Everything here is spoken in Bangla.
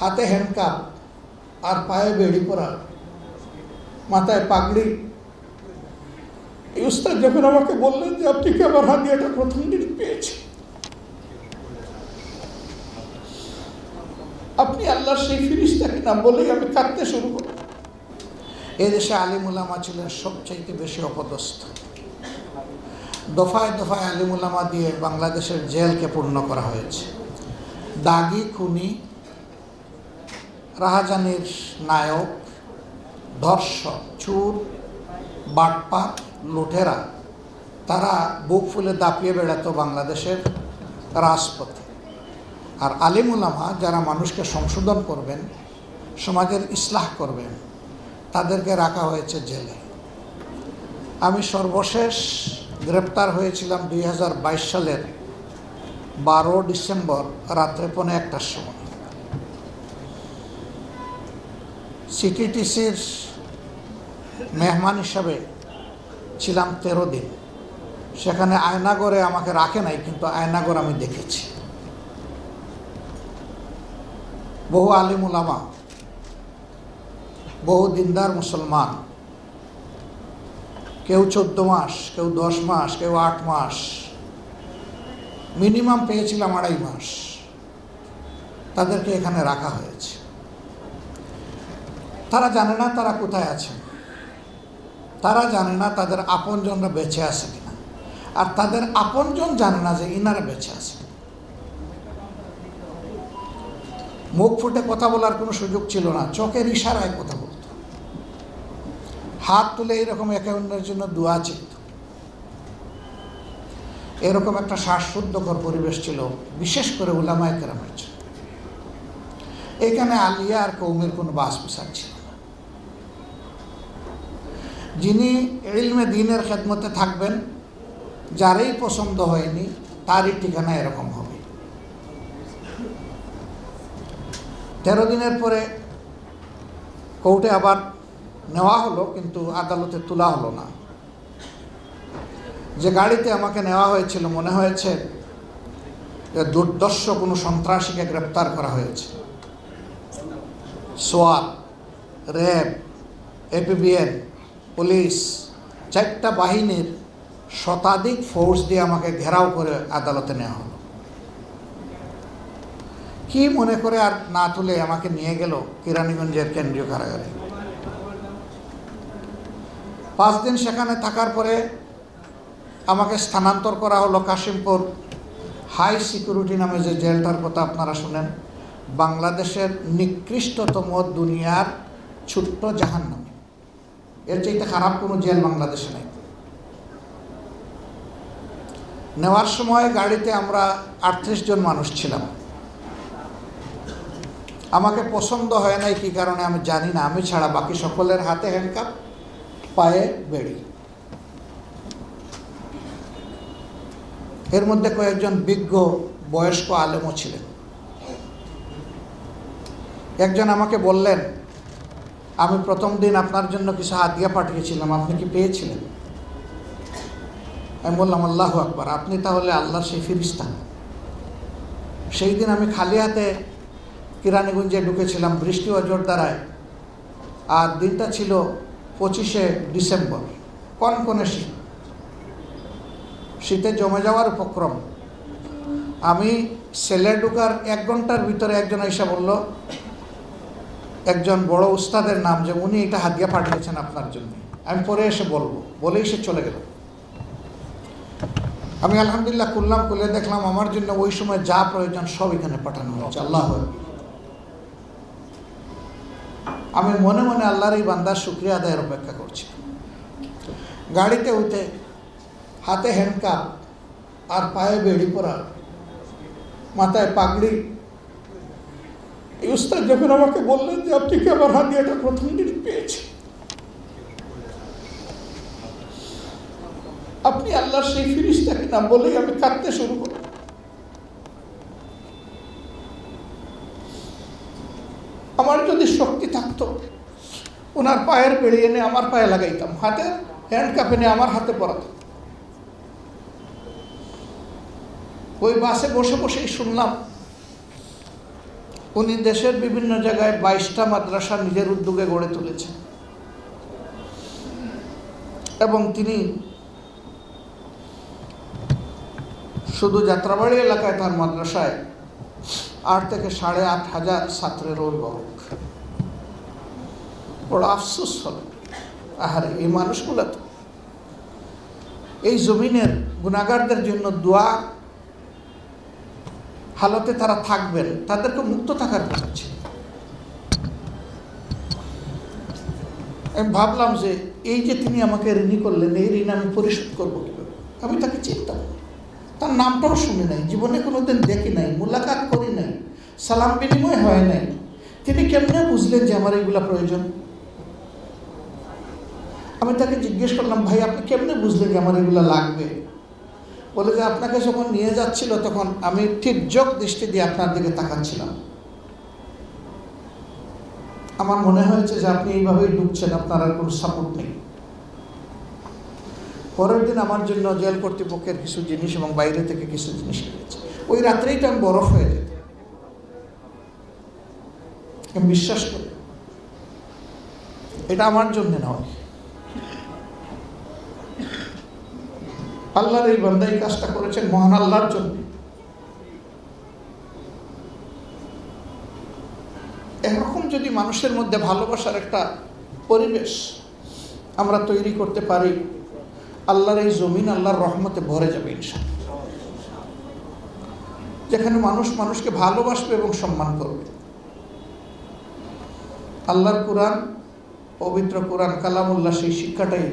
হাতে হ্যান্ডকাপ আর পায়ে বেড়ি পরা, মাথায় পাগড়ি। এই উস্তাদ যখন আমাকে বললেন যে, আপনি কি আমার এটা প্রথম দিন পেয়েছেন? আপনি আল্লাহর সেই ফিরিস্তাকে না বলেই আমি কাঁদতে শুরু করি। এই দেশে আলিমুলামা ছিলেন সবচাইতে বেশি অপদস্থ। দফায় দফায় আলিমুলামা দিয়ে বাংলাদেশের জেলকে পূর্ণ করা হয়েছে। দাগি, খুনি রাহাজানির নায়ক ধর্ষক চুর বাটপাত লুঠেরা তারা বুক ফুলে দাপিয়ে বেড়াতো বাংলাদেশের রাজপথে। আর আলিমুলামা যারা মানুষকে সংশোধন করবেন, সমাজের ইসলাহ করবেন, তাদেরকে রাখা হয়েছে জেলে। আমি সর্বশেষ গ্রেপ্তার হয়েছিলাম দুই হাজার বাইশ সালের বারো ডিসেম্বর রাত্রে পৌনে একটার সময়। সিটিটিসির মেহমান হিসাবে ছিলাম তেরো দিন। সেখানে আয়নাগরে আমাকে রাখে নাই, কিন্তু আয়নাগর আমি দেখেছি। বহু আলিম উলামা, বহু দিনদার মুসলমান, কেউ চোদ্দ মাস, কেউ দশ মাস, কেউ আট মাস, মিনিমাম পেয়েছিলাম আড়াই মাস। তাদেরকে এখানে রাখা হয়েছে। তারা জানে না তারা কোথায় আছে। তারা জানে না তাদের আপনজনরা বেঁচে আছে কিনা। আর তাদের আপনজন জানে না যে ইনারা বেঁচে আছে। মুখ ফুটে কথা বলার কোনো সুযোগ ছিল না, চোখের ইশারায় কথা বলত। হাত তুলে এইরকম একে অন্যের জন্য দোয়া চিত এরকম একটা শ্বাসশুদ্ধকর পরিবেশ ছিল, বিশেষ করে উলামায় কেরামের জন্য। এখানে আলিয়া আর কৌমের কোনো বাস বিসার ছিল যিনি ইলমে দিনের খেদমতে থাকবেন, যারই পছন্দ হয়নি, তারই ঠিকানা এরকম হবে। তেরো দিনের পরে কোর্টে আবার নেওয়া হলো, কিন্তু আদালতে তোলা হলো না। যে গাড়িতে আমাকে নেওয়া হয়েছিল, মনে হয়েছে যে দুর্দর্শ কোনো সন্ত্রাসীকে গ্রেপ্তার করা হয়েছে। সোয়াত র্যাব এপিবিএন পুলিশ চারটা বাহিনীর শতাধিক ফোর্স দিয়ে আমাকে ঘেরাও করে আদালতে নেওয়া হলো। কি মনে করে আর না তুলে আমাকে নিয়ে গেল কিরানীগঞ্জের কেন্দ্রীয় কারাগারে? পাঁচ দিন সেখানে থাকার পরে আমাকে স্থানান্তর করা হলো কাশিমপুর হাই সিকিউরিটি নামে যে জেলটার কথা আপনারা শুনেন, বাংলাদেশের নিকৃষ্টতম দুনিয়ার ছোট্ট জাহান নামে এর চাইতে খারাপ কোনো জেল বাংলাদেশে নেই। নেওয়ার সময় গাড়িতে আমরা আটত্রিশ জন মানুষ ছিলাম। আমাকে পছন্দ হয় নাই কি কারণে আমি জানি না। আমি ছাড়া বাকি সকলের হাতে হ্যান্ডকাপ পায়ে বেড়ি। এর মধ্যে কয়েকজন বিজ্ঞ, বয়স্ক আলেমও ছিলেন। একজন আমাকে বললেন আমি প্রথম দিন আপনার জন্য কিছু হাতিয়া পাঠিয়েছিলাম, আপনি কি পেয়েছিলেন? আমি বললাম, আল্লাহ আকবর, আপনি তাহলে আল্লাহর সেই ফিরিস্তান সেই দিন আমি খালি হাতে কিরানীগঞ্জে ঢুকেছিলাম, বৃষ্টি ও জোর দ্বারায়। আর দিনটা ছিল পঁচিশে ডিসেম্বর, কনকনে শীত। শীতে জমে যাওয়ার উপক্রম। আমি সেলে ঢুকার এক ঘণ্টার ভিতরে একজন এসে বলল একজন বড় উস্তাদের নাম যে উনি এটা হাতিয়া পাঠিয়েছেন আপনার জন্য। আমি পরে এসে বলব, বলেই সে চলে গেল। আমি আলহামদুলিল্লাহ করলাম করলে দেখলাম আমার জন্য ওই সময় যা প্রয়োজন সব এখানে পাঠানো হয়েছে, আল্লাহ আমি মনে মনে আল্লাহর এই বান্দার শুক্রিয়া আদায়ের অপেক্ষা করছি। গাড়িতে উঠে হাতে হ্যান্ডকাপ আর পায়ে বেড়ি পরা মাথায় পাগড়ি এই উস্তাদ যখন আমাকে বললেন যে, আপনি কি আমার হাতে এটা প্রথম দিন পেয়েছেন? আপনি আল্লাহর সেই ফিরিস্তাকে না বলেই আমি কাঁদতে শুরু করি। আমার যদি শক্তি থাকতো, ওনার পায়ের বেড়ে এনে আমার পায়ে লাগাইতাম, হাতে হ্যান্ড কাপ এনে আমার হাতে পরাতাম। ওই বাসে বসে বসেই শুনলাম উনি দেশের বিভিন্ন জায়গায় বাইশটা মাদ্রাসা নিজের উদ্যোগে গড়ে তুলেছেন। এবং তিনি শুধু যাত্রাবাড়ি এলাকায় তার মাদ্রাসায় আট থেকে সাড়ে আট হাজার ছাত্রের অভিভাবক। বড় আফসোস হল, আহারে, এই মানুষগুলো তো। এই জমিনের গুণাগারদের জন্য দোয়া হালতে তারা থাকবেন, তাদেরকে মুক্ত থাকার কথা ছিল। আমি ভাবলাম যে এই যে তিনি আমাকে ঋণী করলেন, এই ঋণ আমি পরিশোধ করব কীভাবে? আমি তাকে চিন্তা তার নামটাও শুনি নাই, জীবনে কোনোদিন দেখি নাই, মোলাকাত করি নাই, সালাম বিনিময় হয় নাই। তিনি কেমনে বুঝলেন যে আমার এইগুলা প্রয়োজন? আমি তাকে জিজ্ঞেস করলাম, ভাই, আপনি কেমনে বুঝলেন যে আমার এগুলা লাগবে? বলে যে আপনাকে যখন নিয়ে যাচ্ছিল তখন আমি ঠিক যোগ দৃষ্টি দিয়ে আপনার দিকে তাকাচ্ছিলাম। আমার মনে হয়েছে যে আপনি এইভাবেই ডুবছেন আপনার আর কোনো সাপোর্ট নেই। পরের দিন আমার জন্য জেল কর্তৃপক্ষের কিছু জিনিস এবং বাইরে থেকে কিছু জিনিস কিনেছে ওই রাত্রেই তো আমি বরফ হয়ে যেত আমি বিশ্বাস করি, এটা আমার জন্য নয়। আল্লাহর এই বান্দা এই কাজটা করেছেন মহান আল্লাহর জন্য। এরকম যদি মানুষের মধ্যে ভালোবাসার একটা পরিবেশ আমরা তৈরি করতে পারি, আল্লাহর এই জমিন আল্লাহর রহমতে ভরে যাবে ইনশাল্লাহ যেখানে মানুষ মানুষকে ভালোবাসবে এবং সম্মান করবে। আল্লাহর কোরআন, পবিত্র কোরআন, কালামুল্লাহ সেই শিক্ষাটাই